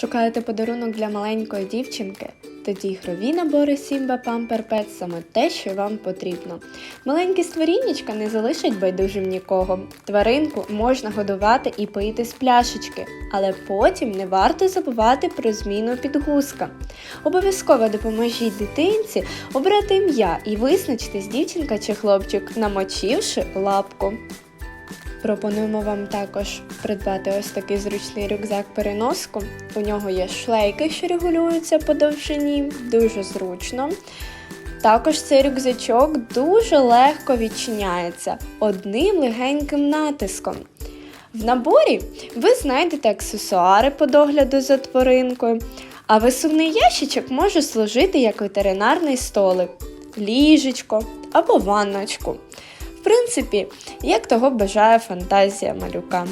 Шукаєте подарунок для маленької дівчинки? Тоді ігрові набори Сімба Pamper Pets саме те, що вам потрібно. Маленькі створіннячка не залишать байдужим нікого. Тваринку можна годувати і поїти з пляшечки, але потім не варто забувати про зміну підгузка. Обов'язково допоможіть дитинці обрати ім'я і визначитись дівчинка чи хлопчик, намочивши лапку. Пропонуємо вам також придбати ось такий зручний рюкзак-переноску. У нього є шлейки, що регулюються по довжині, дуже зручно. Також цей рюкзачок дуже легко відчиняється одним легеньким натиском. В наборі ви знайдете аксесуари по догляду за тваринкою, а висувний ящичок може служити як ветеринарний столик, ліжечко або ванночку. Принципі, як того бажає фантазія малюка.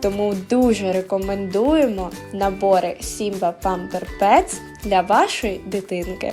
Тому дуже рекомендуємо набори Simba Pamper Pets для вашої дитинки.